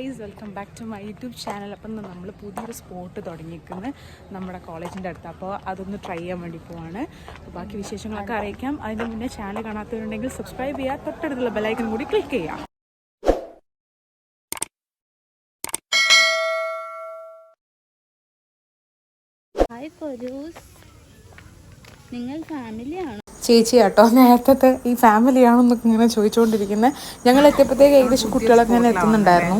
Guys welcome back to my YouTube channel അപ്പം നമ്മൾ പുതിയൊരു സ്പോട്ട് തുടങ്ങിയിരിക്കുന്നത് നമ്മുടെ കോളേജിന്റെ അടുത്ത്. അപ്പോൾ അതൊന്ന് ട്രൈ ചെയ്യാൻ വേണ്ടി പോവാണ്. അപ്പോൾ ബാക്കി വിശേഷങ്ങളൊക്കെ അറിയിക്കാം. അതിന് മുന്നേ ചാനൽ കാണാത്തവരുണ്ടെങ്കിൽ സബ്സ്ക്രൈബ് ചെയ്യുക. തൊട്ടടുത്തുള്ള ബെലൈക്കൻ കൂടി ക്ലിക്ക് ചെയ്യുക. ഹായ് പൊരൂസ് നിങ്ങൾ ഫാമിലിയാണോ ചേച്ചി കേട്ടോ നേരത്തെ ഈ ഫാമിലിയാണോന്നൊക്കെ ഇങ്ങനെ ചോദിച്ചുകൊണ്ടിരിക്കുന്നത് ഞങ്ങൾ എത്തിയപ്പോഴത്തേക്ക് ഏകദേശം കുട്ടികളൊക്കെ ഇങ്ങനെ എത്തുന്നുണ്ടായിരുന്നു.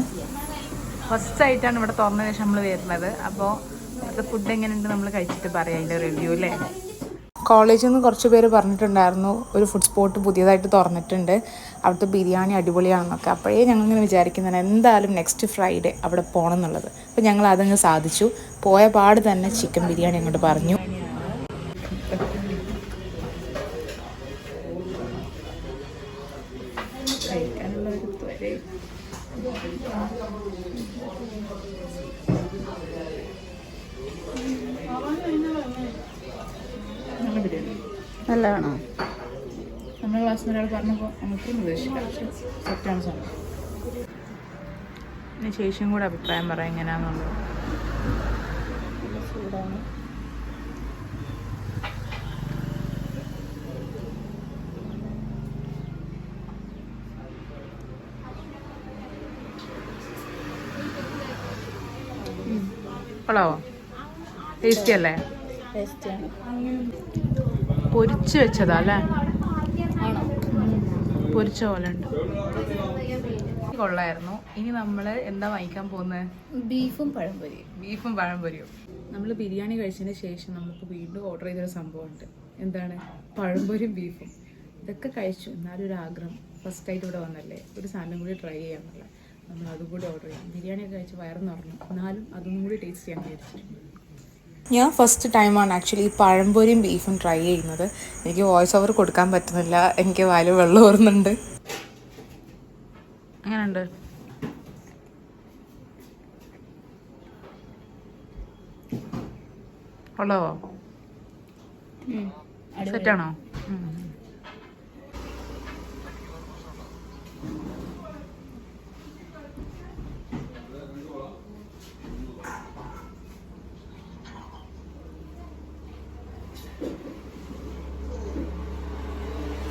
ഫസ്റ്റ് ആയിട്ടാണ് ഇവിടെ തുറന്ന ശേഷം നമ്മൾ വരുന്നത്. അപ്പോൾ ഇവിടുത്തെ ഫുഡ് എങ്ങനെയുണ്ട് നമ്മൾ കഴിച്ചിട്ട് പറയാം അതിന്റെ റിവ്യൂ അല്ലേ കോളേജിൽ നിന്ന് കുറച്ച് പേര് പറഞ്ഞിട്ടുണ്ടായിരുന്നു ഒരു ഫുഡ് സ്പോട്ട് പുതിയതായിട്ട് തുറന്നിട്ടുണ്ട്. അവിടുത്തെ ബിരിയാണി അടിപൊളിയാണെന്നൊക്കെ. അപ്പോഴേ ഞങ്ങൾ ഇങ്ങനെ വിചാരിക്കുന്നതാണ് എന്തായാലും നെക്സ്റ്റ് ഫ്രൈഡേ അവിടെ പോകണം എന്നുള്ളത് അപ്പോൾ ഞങ്ങൾ അതങ്ങ് സാധിച്ചു. പോയ പാട് തന്നെ ചിക്കൻ ബിരിയാണി അങ്ങോട്ട് പറഞ്ഞു. കഴിക്കാനുള്ള ഒരു നല്ലതാണോ? നമ്മുടെ ക്ലാസ്സിൽ ഒരാൾ പറഞ്ഞപ്പോൾ നമുക്കും പ്രതീക്ഷിക്കാം പക്ഷെ സെറ്റാണ് സാധനം ചേച്ചിയും കൂടെ അഭിപ്രായം പറയാം എങ്ങനെയാണെന്നുള്ളത് കൊള്ളാവോ ടേസ്റ്റി അല്ലേ? പൊരിച്ചു വെച്ചതാ അല്ലേ? പൊരിച്ച പോലെ ഉണ്ട്. കൊള്ളായിരുന്നു. ഇനി നമ്മൾ എന്താ വാങ്ങിക്കാൻ പോകുന്നത് ബീഫും പഴംപൊരിയും. ബീഫും പഴംപൊരിയും. നമ്മൾ ബിരിയാണി കഴിച്ചതിന് ശേഷം നമുക്ക് വീണ്ടും ഓർഡർ ചെയ്തൊരു സംഭവമുണ്ട്. എന്താണ്? പഴംപൊരിയും ബീഫും. ഇതൊക്കെ കഴിച്ചു. എന്നാലും ഒരു ആഗ്രഹം. ഫസ്റ്റ് ആയിട്ട് ഇവിടെ വന്നല്ലേ? ഒരു സാധനം കൂടി ട്രൈ ചെയ്യാന്നുള്ള നമ്മൾ അതും കൂടി ഓർഡർ ചെയ്യാം. ബിരിയാണി ഒക്കെ കഴിച്ച് വയറ് നിറഞ്ഞു എന്നാലും അതും കൂടി ടേസ്റ്റ് ചെയ്യാൻ വിചാരിച്ചു ഞാൻ ഫസ്റ്റ് ടൈമാണ് ആക്ച്വലി ഈ പഴംപൊരിയും ബീഫും ട്രൈ ചെയ്യുന്നത്. എനിക്ക് വോയിസ് ഓവർ കൊടുക്കാൻ പറ്റുന്നില്ല. എനിക്ക് വായിൽ വെള്ളം ഓർന്നുണ്ട് അങ്ങനെയുണ്ട് കൊള്ളാവോ? സെറ്റാണോ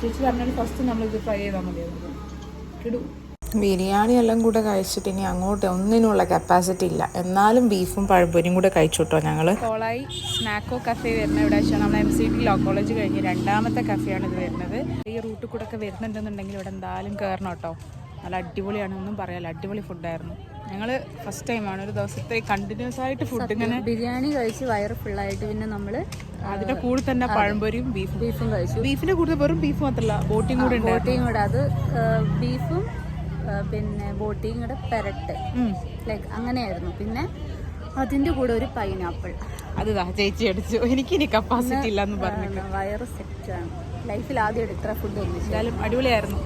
ചേച്ചി പറഞ്ഞാൽ ഫസ്റ്റ് നമ്മൾ ഇത് ഫ്രൈ ചെയ്താൽ മതിയായിരുന്നു. ഇടും ബിരിയാണി എല്ലാം കൂടെ കഴിച്ചിട്ട് ഇനി അങ്ങോട്ട് ഒന്നിനുള്ള കപ്പാസിറ്റി ഇല്ല. എന്നാലും ബീഫും പഴംപൊരിയും കൂടെ കഴിച്ചു കേട്ടോ ഞങ്ങൾ കോളായി സ്നാക്കോ കഫേ വരുന്ന ഇവിടെ വെച്ചാൽ നമ്മൾ M C T law college കഴിഞ്ഞ് രണ്ടാമത്തെ കഫേയാണ് ഇത് വരുന്നത്. ഈ റൂട്ടിൽ കൂടെ ഒക്കെ വരുന്നുണ്ടെന്നുണ്ടെങ്കിൽ ഇവിടെ എന്തായാലും കയറണം കേട്ടോ. നല്ല അടിപൊളിയാണ് ഒന്നും പറയാല്ല അടിപൊളി ഫുഡായിരുന്നു ഞങ്ങൾ ഫസ്റ്റ് ടൈമാണ് ഒരു ദിവസത്തെ കണ്ടിന്യൂസ് ആയിട്ട് ഫുഡ് ഇങ്ങനെ ബിരിയാണി കഴിച്ച് വയറ് ഫുള്ളായിട്ട് പിന്നെ നമ്മൾ അതിന്റെ കൂടെ തന്നെ പഴംപൊരിയും ബീഫും ബീഫും കഴിച്ചു. ബീഫിന്റെ കൂടെ വെറും ബീഫ് മാത്രമല്ല ബോട്ടിയും കൂടെ ഉണ്ട് ബോട്ടിയും കൂടെ. അത് ബീഫും പിന്നെ ബോട്ടിയും കൂടെ പെരട്ട്. ലൈക്ക് അങ്ങനെയായിരുന്നു. പിന്നെ അതിന്റെ കൂടെ ഒരു പൈനാപ്പിൾ അതാ ചേച്ചി അടിച്ചു. എനിക്ക് ഇനി കപ്പാസിറ്റി ഇല്ലെന്ന് പറഞ്ഞു വയറ് ആണ്. ലൈഫിൽ ആദ്യം ഇത്ര ഫുഡ് ഒന്നും എന്തായാലും അടിപൊളിയായിരുന്നു.